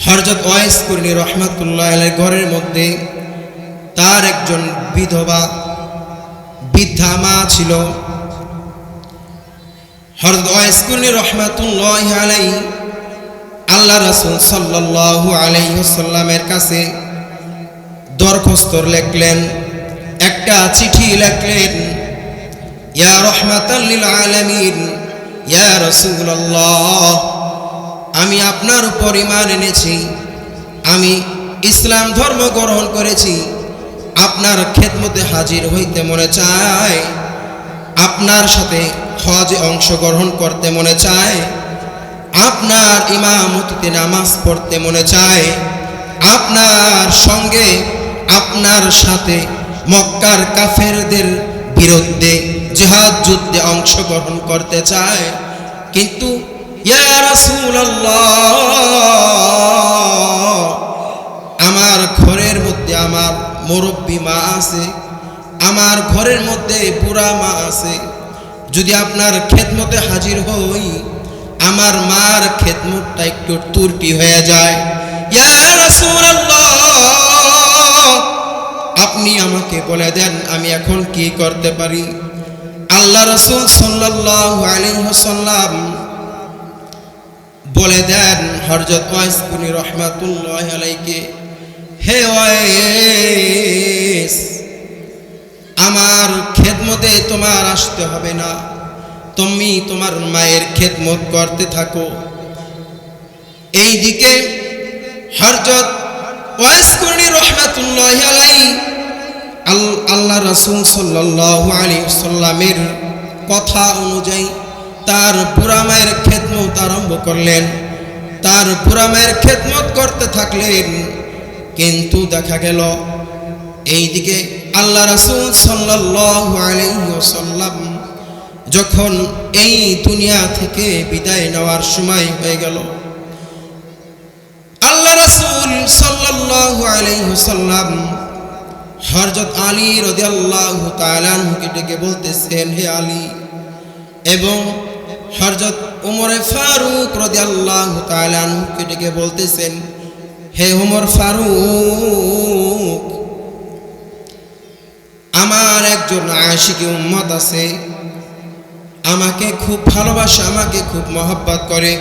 হরজত ওয়াইস কর্ণী রহমাতুল্লাহ আলের ঘরের মধ্যে তার একজন বিধবা বৃদ্ধা মা ছিল। হরজত ওয়াইস কর্ণী রহমাতুল্লাহ আলাই আল্লাহ রাসুল সাল্লাল্লাহু আলাইসাল্লামের কাছে দরখাস্ত লেখলেন, একটা চিঠি লেখলেন, ইয়া রহমাতাল্লিল আলামিন, ইয়া রাসূলুল্লাহ। আমি আপনার উপর ইমান এনেছি। আমি ইসলাম ধর্ম গ্রহণ করেছি। আপনার খেদমতে হাজির হইতে মনে চায়। আপনার সাথে হজে অংশগ্রহণ করতে মনে চায়। আপনার ইমামতিতে নামাজ পড়তে মনে চায়। আপনার সঙ্গে আপনার সাথে মক্কার কাফেরদের বিরুদ্ধে জেহাদ যুদ্ধে অংশগ্রহণ করতে চায়। কিন্তু আমার ঘরের মধ্যে আমার মুরব্বী মা আছে, আমার ঘরের মধ্যে বুড়া মা আছে। যদি আপনার খেদমতে হাজির হই, আমার মার খেদমতটা একটু তুরটি হয়ে যায়। আপনি আমাকে বলে দেন, আমি এখন কি করতে পারি? আল্লাহ রসুল সাল্লাল্লাহু আলাইহি ওয়াসাল্লাম বলে দেন হরজত ওয়াইস বিন রহমাতুল্লাহ আলাইকে হে ওয়াইস, আমার খেদমতে তোমার আসতে হবে না। তুমি তোমার মায়ের খেদমত করতে থাকো। এইদিকে হরজত ওয়াইসকুরনি রহমাতুল্লাহ আলাই আল- আল্লাহ রাসূল সাল্লাল্লাহু আলাইহি সাল্লামের কথা অনুযায়ী তার বুড়া মায়ের খেদমত আরম্ভ করলেন। তার বুড়া মায়ের খেদমত করতে থাকলেন। কিন্তু দেখা গেল, এইদিকে আল্লাহ রাসূল ওয়াসাল্লাম যখন এই দুনিয়া থেকে বিদায় নেওয়ার সময় হয়ে গেল, আল্লাহ রাসূল ওয়াসাল্লাম হযরত আলী রাদিয়াল্লাহু তাআলা আনহুকে ডেকে বলতেছেন, হে আলী, এবং হযরত ওমরে ফারুক রাদিয়াল্লাহু তাআলা আনহুকে ডেকে বলতেছেন, হে ওমর ফারুক, আমার একজন আশিকি উম্মত আছে। আমাকে খুব ভালোবাসে, আমাকে খুব মহব্বত করে।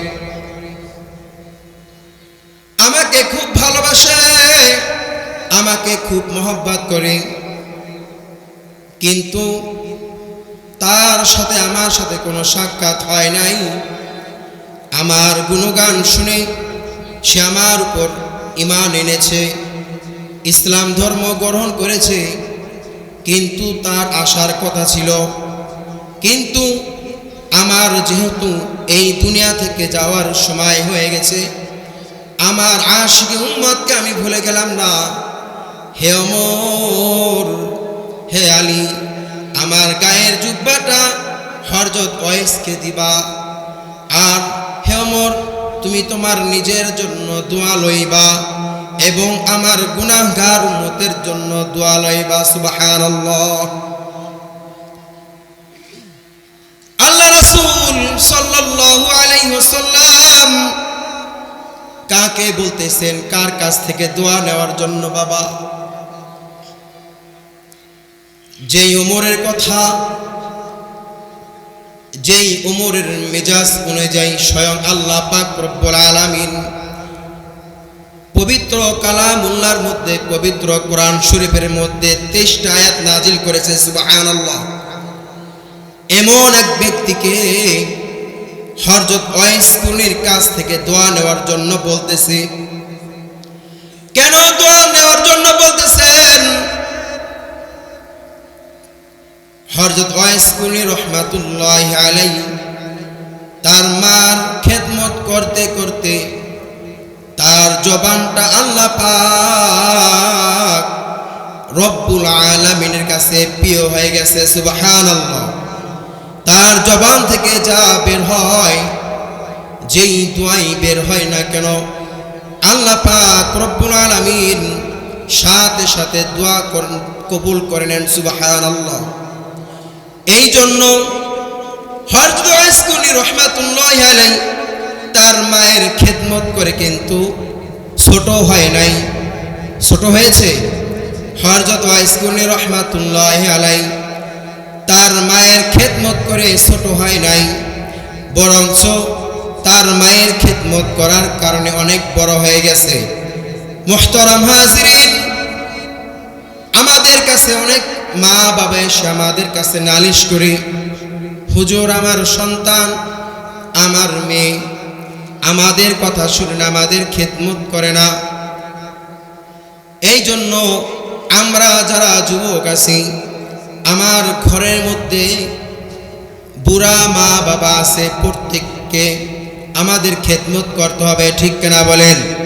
আমাকে খুব ভালোবাসে, আমাকে খুব মহব্বত করে। কিন্তু তার সাথে আমার সাথে কোনো সাক্ষাৎ হয় নাই। আমার গুণগান শুনে সে আমার উপর ইমান এনেছে, ইসলাম ধর্ম গ্রহণ করেছে, কিন্তু তার আসার কথা ছিল। কিন্তু আমার যেহেতু এই দুনিয়া থেকে যাওয়ার সময় হয়ে গেছে, আমার আশিকে উম্মতকে আমি ভুলে গেলাম না। হে অমর, হে আলী আমার গায়ের জুব্বাটা হরজত ওয়েসকে দিবা। আর হে অমর, তুমি তোমার নিজের জন্য দোয়া লইবা এবং আমার গুনাহগার উন্নতের জন্য দোয়া লইবা, সুবহানাল্লাহ। আল্লাহ রাসূল সাল্লাল্লাহু কাকে বলতেছেন? কার কাছ থেকে দোয়া নেওয়ার জন্য বাবা? যেই উমরের কথা, যেই উমরের মেজাজ অনুযায়ী স্বয়ং আল্লাহ পাক রব্বুল আলামিন পবিত্র কালামুল্লাহর মধ্যে, পবিত্র কোরআন শরীফের মধ্যে তেইশটা আয়াত নাজিল করেছে, সুবহানাল্লাহ। এমন এক ব্যক্তিকে হরজত ওয়াইস কাছ থেকে দোয়া নেওয়ার জন্য বলতেছে হরজত ওয়াইস কুনি রহমাতুল্লাহ আলাই তার মার খেদমত করতে করতে তার জবানটা আল্লাহ পাক রব্বুল আলামিনের কাছে প্রিয় হয়ে গেছে, সুবহানাল্লাহ। তার জবান থেকে যা বের হয়, যেই দোয়াই বের হয় না কেন, আল্লাহ পাক রব্বুল আলামিন সাথে সাথে দোয়া কবুল করে নেন, সুবহানাল্লাহ। এই জন্য রহমাতুল্লাহ তার মায়ের খেদমত করে কিন্তু ছোট হয় নাই। ছোট হয়েছে। হরজত আইসকুনি রহমাতুল্লাহ আলাই তার মায়ের খেদমত করে ছোট হয় নাই। বরঞ্চ তার মায়ের খেদমত করার কারণে অনেক বড় হয়ে গেছে। মোহতরম হাজরিন, আমাদের কাছে অনেক মা বাবা এসে আমাদের কাছে নালিশ করে, হুজুর, আমার সন্তান, আমার মেয়ে, আমাদের কথা শুনে না, আমাদের খেদমত করে না। এই জন্য আমরা যারা যুবক আছি, আমার ঘরের মধ্যে বুড়া মা বাবা আছে, প্রত্যেককে আমাদের খেদমত করতে হবে, ঠিক কেনা বলেন?